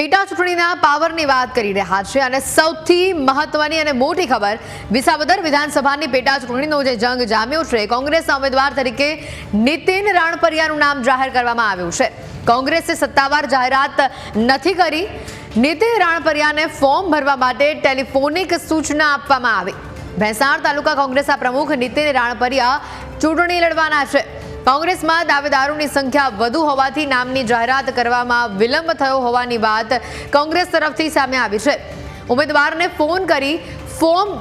પેટા ચૂંટણીના પાવરની વાત કરી રહ્યા છે અને સૌથી મહત્વની અને મોટી ખબર, વિસાવદર વિધાનસભાની પેટા ચૂંટણીનો જે જંગ જામ્યો છે, કોંગ્રેસના ઉમેદવાર તરીકે નીતિન રાણપરિયાનું નામ જાહેર કરવામાં આવ્યું છે. કોંગ્રેસે સત્તાવાર જાહેરાત નથી કરી. નીતિન રાણપરિયાને ફોર્મ ભરવા માટે ટેલિફોનિક સૂચના આપવામાં આવી. ભેંસાણ તાલુકા કોંગ્રેસના પ્રમુખ નીતિન રાણપરિયા ચૂંટણી લડવાના છે. કોંગ્રેસમાં દાવેદારોની સંખ્યા વધુ હોવાથી નામની જાહેરાત કરવામાં વિલંબ થયો હોવાની વાત કોંગ્રેસ તરફથી સામે આવી છે. ઉમેદવારને ફોન કરી ફોર્મ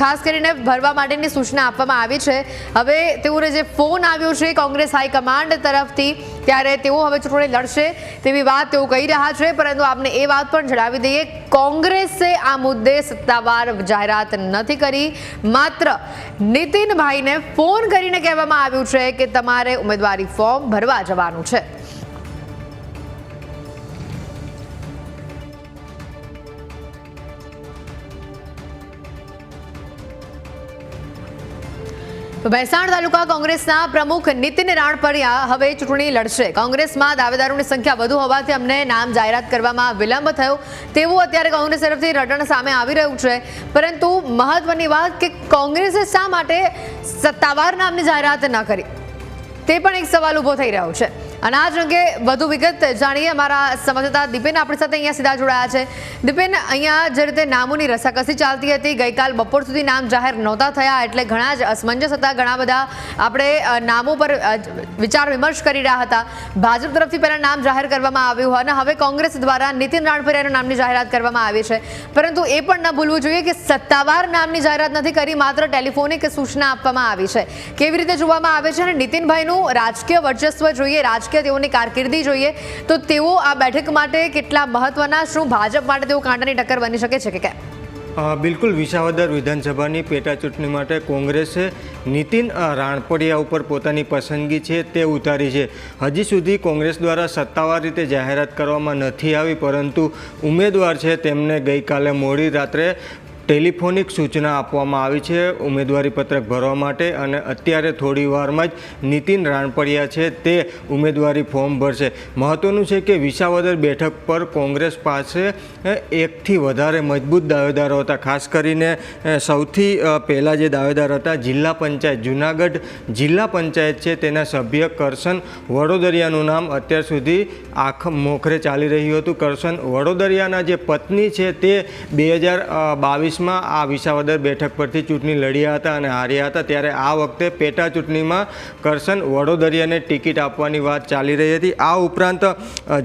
ખાસ કરીને ભરવા માટેની સૂચના આપવામાં આવી છે. હવે તેઓને જે ફોન આવ્યો છે કોંગ્રેસ હાઈકમાન્ડ તરફથી, ત્યારે તેઓ હવે ચૂંટણી લડશે તેવી વાત તેઓ કહી રહ્યા છે. પરંતુ આપને એ વાત પણ જણાવી દઈએ, કોંગ્રેસે આ મુદ્દે સત્તાવાર જાહેરાત નથી કરી. માત્ર નીતિનભાઈને ફોન કરીને કહેવામાં આવ્યું છે કે તમારે ઉમેદવારી ફોર્મ ભરવા જવાનું છે. મહેસાણ તાલુકા કોંગ્રેસના પ્રમુખ નીતિન રાણપરિયા હવે ચૂંટણી લડશે. કોંગ્રેસમાં દાવેદારોની સંખ્યા વધુ હોવાથી અમને નામ જાહેરાત કરવામાં વિલંબ થયો. તેવું અત્યારે કોંગ્રેસ તરફથી રટણ સામે આવી રહ્યું છે. પરંતુ મહત્વની વાત કે કોંગ્રેસે શા માટે સત્તાવાર નામની જાહેરાત ન કરી? તે પણ એક સવાલ ઊભો થઈ રહ્યો છે. અને આ જ અંગે વધુ વિગત જાણીએ અમારા સંવાદદાતા દીપેન આપણી સાથે અહીંયા સીધા જોડાયા છે. દીપેન, અહીંયા જે રીતે નામોની રસાકસી ચાલતી હતી, ગઈકાલ બપોર સુધી નામ જાહેર નહોતા થયા એટલે ઘણા જ અસમંજસ હતા. ઘણા બધા આપણે નામો પર વિચાર વિમર્શ કરી રહ્યા હતા. ભાજપ તરફથી પહેલાં નામ જાહેર કરવામાં આવ્યું અને હવે કોંગ્રેસ દ્વારા નીતિન રાણપરિયાના નામની જાહેરાત કરવામાં આવી છે. પરંતુ એ પણ ન ભૂલવું જોઈએ કે સત્તાવાર નામની જાહેરાત નથી કરી, માત્ર ટેલિફોનિક સૂચના આપવામાં આવી છે. કેવી રીતે જોવામાં આવે છે અને નીતિનભાઈનું રાજકીય વર્ચસ્વ જોઈએ, રાજકીય તેઓની કારકિર્દી જોઈએ, તો તેઓ આ બેઠક માટે કેટલા મહત્વના? શું ભાજપ માટે તેઓ કાંટાની ટક્કર બની શકે છે કે કેમ? બિલકુલ. વિસાવદર વિધાનસભાની પેટા ચૂંટણી માટે કોંગ્રેસે નીતિન રાણપડિયા ઉપર પોતાની પસંદગી છે તે ઉતારી છે. હજી સુધી કોંગ્રેસ દ્વારા સત્તાવાર રીતે જાહેરાત કરવામાં નથી આવી, પરંતુ ઉમેદવાર છે તેમને ગઈકાલે મોડી રાત્રે ટેલિફોનિક સૂચના આપવામાં આવી છે. ઉમેદવારી પત્રક ભરવા માટે અને અત્યારે થોડી વારમાં જ નીતિન રાણપડિયા છે તે ઉમેદવારી ફોર્મ ભરશે. મહત્વનું છે કે વિસાવદર બેઠક પર કોંગ્રેસ પાસે એકથી વધારે મજબૂત દાવેદારો હતા. ખાસ કરીને સૌથી પહેલાં જે દાવેદાર હતા જિલ્લા પંચાયત, જુનાગઢ જિલ્લા પંચાયત છે તેના સભ્ય કરશન વડોદરિયાનું નામ અત્યાર સુધી આખ મોખરે ચાલી રહ્યું હતું. કરશન વડોદરિયાના જે પત્ની છે તે બે હજાર બાવીસમાં આ વિસાવદર બેઠક પરથી ચૂંટણી લડ્યા હતા અને હાર્યા હતા. ત્યારે આ વખતે પેટા ચૂંટણીમાં કરશન વડોદરિયાને ટિકિટ આપવાની વાત ચાલી રહી હતી. આ ઉપરાંત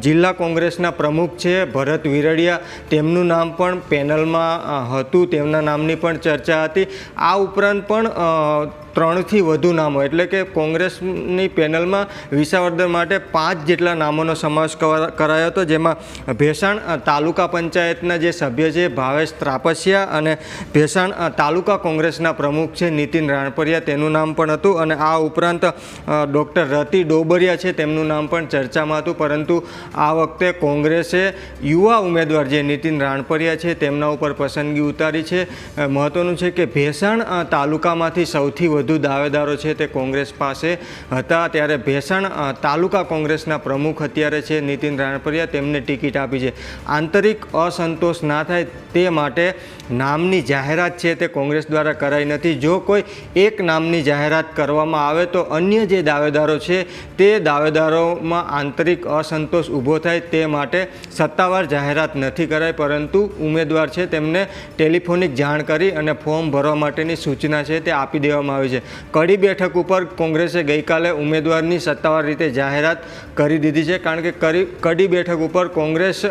જિલ્લા કોંગ્રેસના પ્રમુખ છે ભરત વિરડિયા. તેમનું નામ પણ પેનલમાં હતું. તેમના નામની પણ ચર્ચા હતી. આ ઉપરાંત પણ ત્રણથી વધુ નામો, એટલે કે કોંગ્રેસની પેનલમાં વિસાવર્ધન માટે પાંચ જેટલા નામોનો સમાવેશ કરા- કરાયો હતો, જેમાં ભેસાણ તાલુકા પંચાયતના જે સભ્ય છે, ભાવેશ ત્રાપસિયા અને ભેસાણ તાલુકા કોંગ્રેસના પ્રમુખ છે, નીતિન રાણપરિયા, તેનું નામ પણ હતું. અને આ ઉપરાંત ડૉક્ટર રતિ ડોબરિયા છે, તેમનું નામ પણ ચર્ચામાં હતું. પરંતુ આ વખતે કોંગ્રેસે યુવા ઉમેદવાર જે નીતિન રાણપરિયા છે, તેમના ઉપર પસંદગી ઉતારી છે. મહત્વનું છે કે ભેસાણ તાલુકામાંથી સૌથી વધુ દાવેદારો છે તે કોંગ્રેસ પાસે હતા. ત્યારે ભેસાણ તાલુકા કોંગ્રેસના પ્રમુખ અત્યારે છે નીતિન રાણપરિયા. તેમને ટિકિટ આપી છે. આંતરિક અસંતોષ ના થાય તે માટે નામની જાહેરાત છે તે કોંગ્રેસ દ્વારા કરાઈ નથી. જો કોઈ એક નામની જાહેરાત કરવામાં આવે તો અન્ય જે દાવેદારો છે તે દાવેદારોમાં આંતરિક અસંતોષ ઊભો થાય તે માટે સત્તાવાર જાહેરાત નથી કરાઈ. પરંતુ ઉમેદવાર છે તેમને ટેલિફોનિક જાણ કરી અને ફોર્મ ભરવા માટેની સૂચના છે તે આપી દેવામાં આવી છે. કડી બેઠક ઉપર કોંગ્રેસે ગઈકાલે ઉમેદવારની સત્તાવાર રીતે જાહેરાત કરી દીધી છે. કારણ કે કરી કડી બેઠક ઉપર કોંગ્રેસ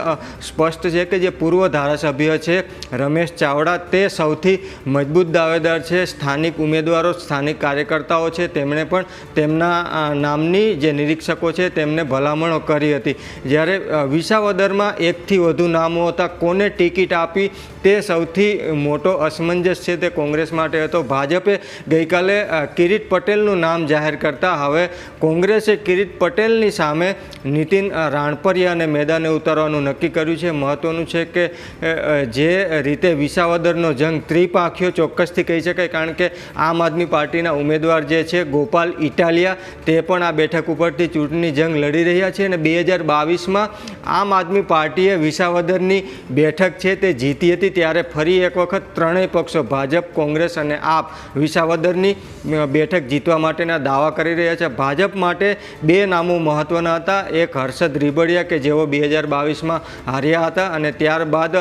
સ્પષ્ટ છે કે જે પૂર્વ ધારાસભ્ય છે રમેશ ચાવડા તે સૌથી મજબૂત દાવેદાર છે. સ્થાનિક ઉમેદવારો, સ્થાનિક કાર્યકર્તાઓ છે. તેમણે પણ તેમના નામની જે નિરીક્ષકો છે તેમને ભલામણો કરી હતી. જ્યારે વિસાવદરમાં એકથી વધુ નામો હતા, કોને ટિકિટ આપી તે સૌથી મોટો અસમંજસ છે તે કોંગ્રેસ માટે હતો. ભાજપે ગઈકાલે ગઈકાલે કિરીટ પટેલનું નામ જાહેર કરતા હવે કોંગ્રેસે કિરીટ પટેલની સામે નીતિન અ, રાણપરિયા અને મેદાને ઉતારવાનું નક્કી કર્યું છે. મહત્વનું છે કે જે રીતે વિસાવદરનો જંગ ત્રિપાંખ્યો ચોક્કસથી કહી શકાય કારણ કે આમ આદમી પાર્ટીના ઉમેદવાર જે છે ગોપાલ ઇટાલિયા તે પણ આ બેઠક ઉપરથી ચૂંટણી જંગ લડી રહ્યા છે અને બે હજાર બાવીસમાં આમ આદમી પાર્ટીએ વિસાવદરની બેઠક છે તે જીતી હતી ત્યારે ફરી એક વખત ત્રણેય પક્ષો ભાજપ કોંગ્રેસ અને આપ વિસાવદરની બેઠક જીતવા માટેના દાવા કરી રહ્યા છે. ભાજપ માટે બે નામો મહત્ત્વના હતા. એક હર્ષદ રીબડિયા કે જેઓ બે હજાર બાવીસમાં હાર્યા હતા અને ત્યારબાદ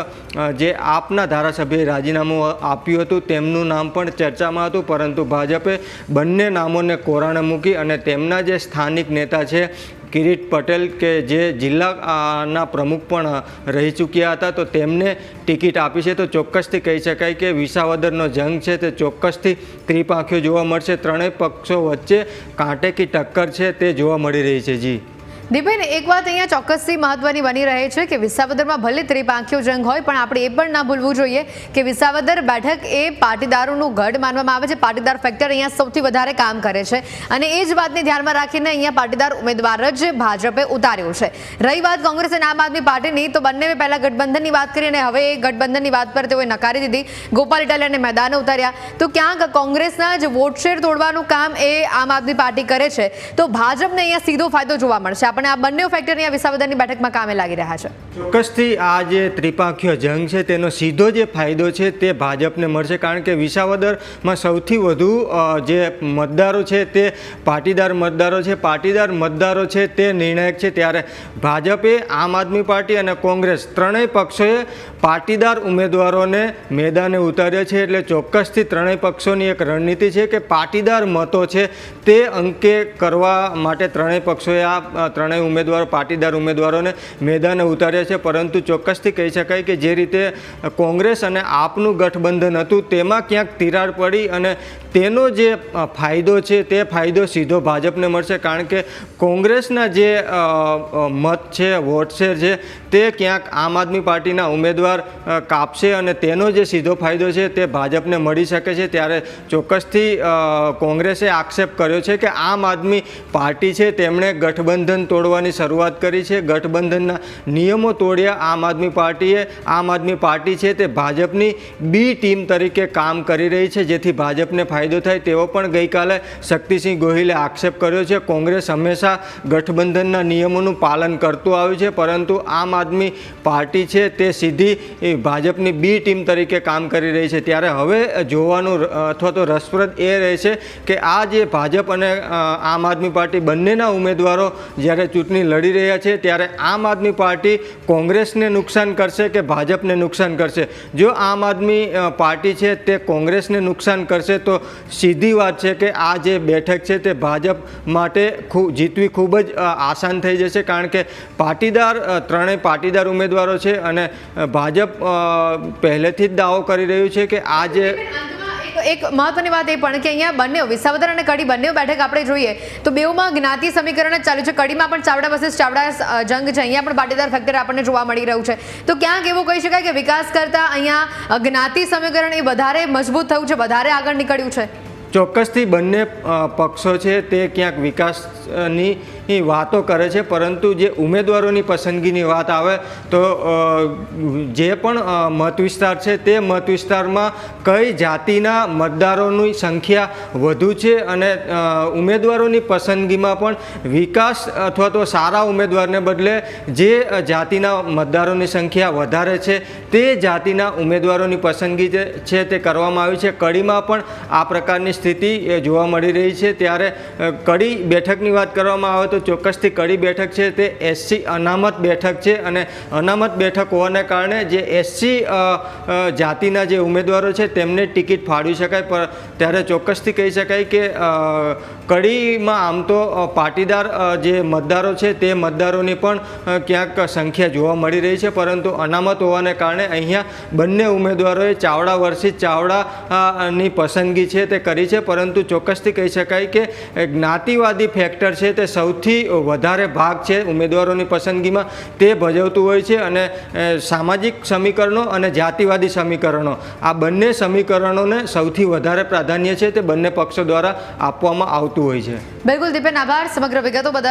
જે આપના ધારાસભ્યએ રાજીનામું આપ્યું હતું તેમનું નામ પણ ચર્ચામાં હતું. પરંતુ ભાજપે બંને નામોને કોરાણે મૂકી અને તેમના જે સ્થાનિક નેતા છે કિરીટ પટેલ કે જે જિલ્લાના પ્રમુખ પણ રહી ચૂક્યા હતા, તો તેમને ટિકિટ આપી છે. તો ચોક્કસથી કહી શકાય કે વિસાવદરનો જંગ છે, તે ચોક્કસથી ત્રિપાંખ્યો જોવા મળશે. ત્રણેય પક્ષો વચ્ચે કાંટેકી ટક્કર છે, તે જોવા મળી રહી છે. જી. દીપેન, એક વાત અહીંયા ચોક્કસથી મહત્વની બની રહે છે કે વિસાવદરમાં ભલે ત્રિપાંખીઓ જંગ હોય, પણ આપણે એ પણ ના ભૂલવું જોઈએ કે વિસાવદર બેઠક એ પાટીદારોનું ગઢ માનવામાં આવે છે. પાટીદાર ફેક્ટર અહીંયા સૌથી વધારે કામ કરે છે. અને એ જ વાતને ધ્યાનમાં રાખીને અહીંયા પાટીદાર ઉમેદવાર જ ભાજપે ઉતાર્યો છે. રહી વાત કોંગ્રેસ અને આમ આદમી પાર્ટીની, તો બંને પહેલાં ગઠબંધનની વાત કરી અને હવે એ ગઠબંધનની વાત પર તેઓએ નકારી દીધી. ગોપાલ ઇટાલિયાને મેદાને ઉતાર્યા. તો ક્યાંક કોંગ્રેસના જ વોટ શેર તોડવાનું કામ એ આમ આદમી પાર્ટી કરે છે. તો ભાજપને અહીંયા સીધો ફાયદો જોવા મળશે. આપણે આ બંને ફેક્ટરની આ વિસાવદરની બેઠકમાં કામે લાગી રહ્યા છે. ચોક્કસથી આ જે ત્રિપાંખીય જંગ છે, તેનો સીધો જે ફાયદો છે તે ભાજપને મળશે, કારણ કે વિસાવદરમાં સૌથી વધુ જે મતદારો છે તે પાટીદાર મતદારો છે. પાટીદાર મતદારો છે તે નિર્ણાયક છે. ત્યારે ભાજપે આમ આદમી પાર્ટી અને કોંગ્રેસ ત્રણેય પક્ષોએ પાટીદાર ઉમેદવારોને મેદાને ઉતાર્યા છે. એટલે ચોક્કસથી ત્રણેય પક્ષોની એક રણનીતિ છે કે પાટીદાર મતો છે તે અંકે કરવા માટે ત્રણેય પક્ષોએ આ ત્રણેય ઉમેદવારો, પાટીદાર ઉમેદવારોને મેદાને ઉતાર્યા છે, પરંતુ ચોક્કસથી કહી શકાય કે જે રીતે કોંગ્રેસ અને આપનું ગઠબંધન હતું, તેમાં ક્યાંક તિરાડ પડી અને તેનો જે ફાયદો છે તે ફાયદો સીધો ભાજપને મળશે કારણ કે કોંગ્રેસના જે મત છે, વોટ શેર છે તે ક્યાંક આમ આદમી પાર્ટીના ઉમેદવાર કાપશે અને તેનો જે સીધો ફાયદો છે તે ભાજપને મળી શકે છે. ત્યારે ચોક્કસથી કોંગ્રેસે આક્ષેપ કર્યો છે કે આમ આદમી પાર્ટી છે તેમણે ગઠબંધન તોડવાની શરૂઆત કરી છે. ગઠબંધનના નિયમો તોડ્યા આમ આદમી પાર્ટીએ. આમ આદમી પાર્ટી છે તે ભાજપની બી ટીમ તરીકે કામ કરી રહી છે, જેથી ભાજપને ફાયદો થાય તેવો પણ ગઈકાલે શક્તિસિંહ ગોહિલે આક્ષેપ કર્યો છે. કોંગ્રેસ હંમેશા ગઠબંધનના નિયમોનું પાલન કરતું આવ્યું છે, પરંતુ આમ આદમી પાર્ટી છે તે સીધી ભાજપની બી ટીમ તરીકે કામ કરી રહી છે. ત્યારે હવે જોવાનું અથવા તો રસપ્રદ એ રહેશે કે આ જે ભાજપ અને આમ આદમી પાર્ટી બંનેના ઉમેદવારો જ્યારે ચૂંટણી લડી રહ્યા છે, ત્યારે આમ આદમી પાર્ટી કોંગ્રેસને નુકસાન કરશે કે ભાજપને નુકસાન કરશે? જો આમ આદમી પાર્ટી છે તે કોંગ્રેસને નુકસાન કરશે તો સીધી વાત છે કે આ જે બેઠક છે તે ભાજપ માટે ખૂબ જીતવી ખૂબ જ આસાન થઈ જશે કારણ કે પાટીદાર ત્રણેય પાટીદાર ઉમેદવારો છે અને ભાજપ પહેલેથી જ દાવો કરી રહ્યું છે કે આ જે એક- એક મહત્વની વાત એ પણ કે અહીંયા બંને વિસાવદર અને કડી બંને બેઠક આપણે જોઈએ તો બેઉમાં જ્ઞાતિ સમીકરણ જ ચાલ્યું છે. કડીમાં પણ ચાવડા વર્સિસ ચાવડા જંગ છે. અહીંયા પણ પાટીદાર ફેક્ટર આપણને જોવા મળી રહ્યું છે. તો ક્યાંક એવું કહી શકાય કે વિકાસ કરતા અહીંયા જ્ઞાતિ સમીકરણ એ વધારે મજબૂત થયું છે, વધારે આગળ નીકળ્યું છે? ચોક્કસથી બંને પક્ષો છે તે ક્યાંક વિકાસની ની વાતો કરે છે, પરંતુ જે ઉમેદવારોની પસંદગીની વાત આવે તો જે પણ મત વિસ્તાર છે તે મત વિસ્તારમાં કઈ જાતિના મતદારોની સંખ્યા વધુ છે અને ઉમેદવારોની પસંદગીમાં પણ વિકાસ અથવા તો સારા ઉમેદવારને બદલે જે જાતિના મતદારોની સંખ્યા વધારે છે તે જાતિના ઉમેદવારોની પસંદગી છે તે કરવામાં આવી છે. કડીમાં પણ આ પ્રકારની સ્થિતિ, એ, જોવા મળી રહી છે. ત્યારે કડી બેઠકની વાત કરવામાં આવે તો ચોક્કસથી કડી બેઠક છે, તે એસસી અનામત બેઠક છે અને અનામત બેઠક હોવાને કારણે જે એસસી જાતિના જે ઉમેદવારો છે, તેમને ટિકિટ ફાળવી શકાય. પર ત્યારે ચોક્કસથી કહી શકાય કે કડીમાં આમ તો પાટીદાર જે મતદારો છે તે મતદારોની પણ ક્યાંક સંખ્યા જોવા મળી રહી છે. પરંતુ અનામત હોવાને કારણે અહીંયા બંને ઉમેદવારોએ ચાવડા વર્ષિત ચાવડાની પસંદગી છે તે કરી છે. પરંતુ ચોક્કસથી કહી શકાય કે જ્ઞાતિવાદી ફેક્ટર છે તે સૌથી વધારે ભાગ છે ઉમેદવારોની પસંદગીમાં. તે ભજવતું હોય છે અને સામાજિક સમીકરણો અને જાતિવાદી સમીકરણો. આ બંને સમીકરણોને સૌથી વધારે પ્રાધાન્ય છે તે બંને પક્ષો દ્વારા આપવામાં આવતું હોય છે. બિલકુલ દીપેન આભાર. સમગ્ર વિગતો બદલ.